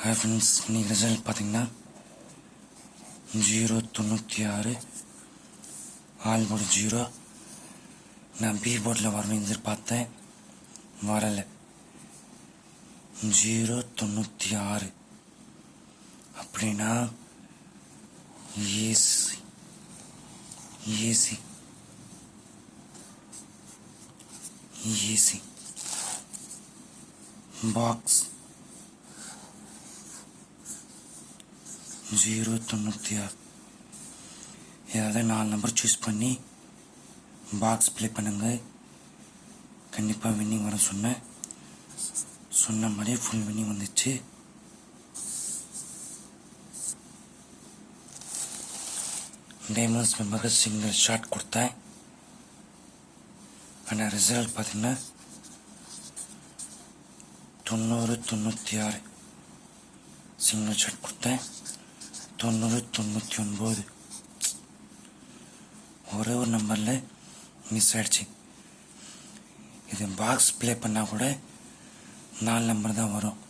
Hi friends இன்னைக்கு result பார்த்தீங்கன்னா zero தொண்ணூற்றி ஆறு ஆல் போர்டு ஜீரோ நான் பி போர்டில் வரணும் எதிர்பார்த்தேன். வரலை. ஜீரோ தொண்ணூற்றி ஆறு. அப்படின்னா AC AC AC box zero தொண்ணூற்றி ஆறு. ஏதாவது நாலு நம்பர் சூஸ் பண்ணி பாக்ஸ் ப்ளே பண்ணுங்க. கண்டிப்பாக வின்னிங் வர சொன்னேன் சொன்ன மாதிரியே ஃபுல் வின்னிங் வந்துச்சு. டைமண்ட்ஸ் மெம்பருக்கு சிங்கிள் ஷாட் கொடுத்தேன். ஆனால் ரிசல்ட் பார்த்தீங்கன்னா தொண்ணூறு தொண்ணூற்றி ஆறு. சிங்கிள் ஷாட் கொடுத்தேன். தொண்ணூறு தொண்ணூற்றி ஒன்பது ஒரே ஒரு நம்பரில் மிஸ் ஆகிடுச்சு இது பாக்ஸ் ப்ளே பண்ணால் கூட நாலு நம்பர் தான் வரும்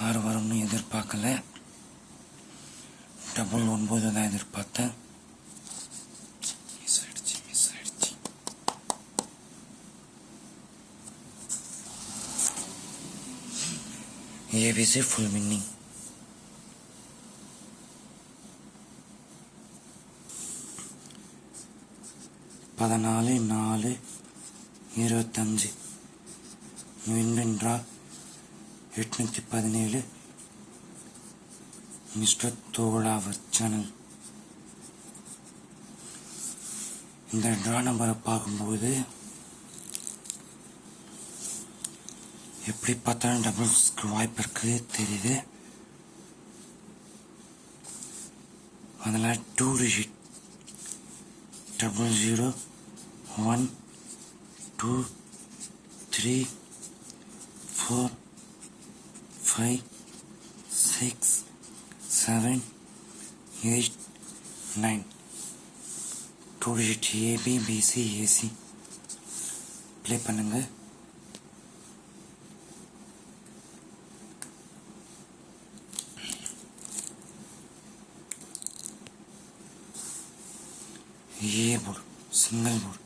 ஆறு வரும்னு எதிர்பார்க்கல டபுள் ஒன்பது தான் எதிர்பார்த்தேன் மிஸ் ஆயிடுச்சு மிஸ் ஆயிடுச்சு ஏபிசி ஃபுல் வின்னிங் பதினாலு நாலு இருபத்தஞ்சு வின்வென்றால் எட்நூற்றி பதினேழு மிஸ்டர் தோழாவர் சேனல் இந்த ட்ரா நம்பரை பார்க்கும்போது எப்படி பார்த்தாலும் டபுள் வாய்ப்பு இருக்கு தெரியுது. அதில் two digit double zero one two three four five six seven eight nine two digit A B B C AC play பண்ணுங்கள் A board single board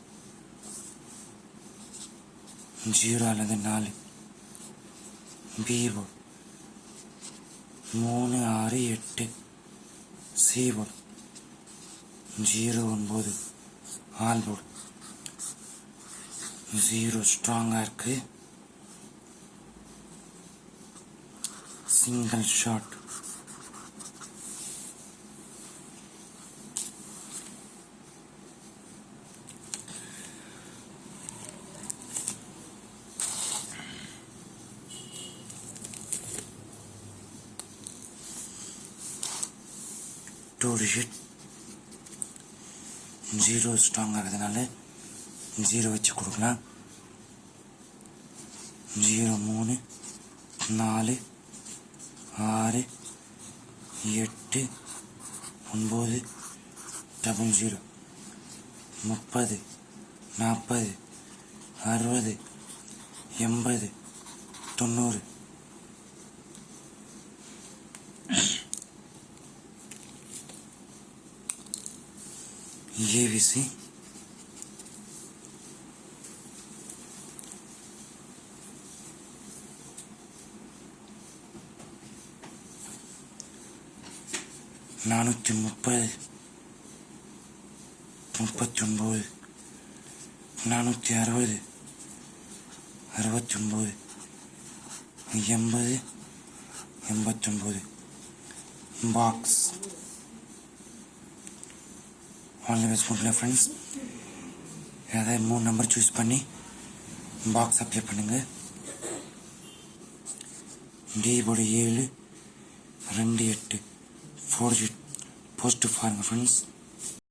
zero அல்லது நாலு. பி போர்டு மூணு ஆறு எட்டு. சி போர்டு ஜீரோ ஒன்பது. All board zero ஸ்ட்ராங்காக இருக்கு. Single shot. Two digit zero strong ஆகிறதுனால ஜீரோ வச்சு கொடுக்கலாம். ஜீரோ மூணு நாலு ஆறு எட்டு ஒம்பது டபுள் ஜீரோ முப்பது நாற்பது அறுபது எண்பது தொண்ணூறு. ஏவிசி நானூற்றி முப்பது முப்பத்தி ஒன்பது நானூற்றி அறுபது அறுபத்தி ஒன்பது எண்பது எண்பத்தொம்பது. பாக்ஸ் ஆல் தி பெஸ்ட் ஃபுட்டில் ஃப்ரெண்ட்ஸ் ஏதாவது மூணு நம்பர் சூஸ் பண்ணி பாக்ஸ் அப்ளை பண்ணுங்கள் டி ஏழு ரெண்டு எட்டு ஃபோர் ஜிட் போஸ்ட்டு பாருங்க ஃப்ரெண்ட்ஸ்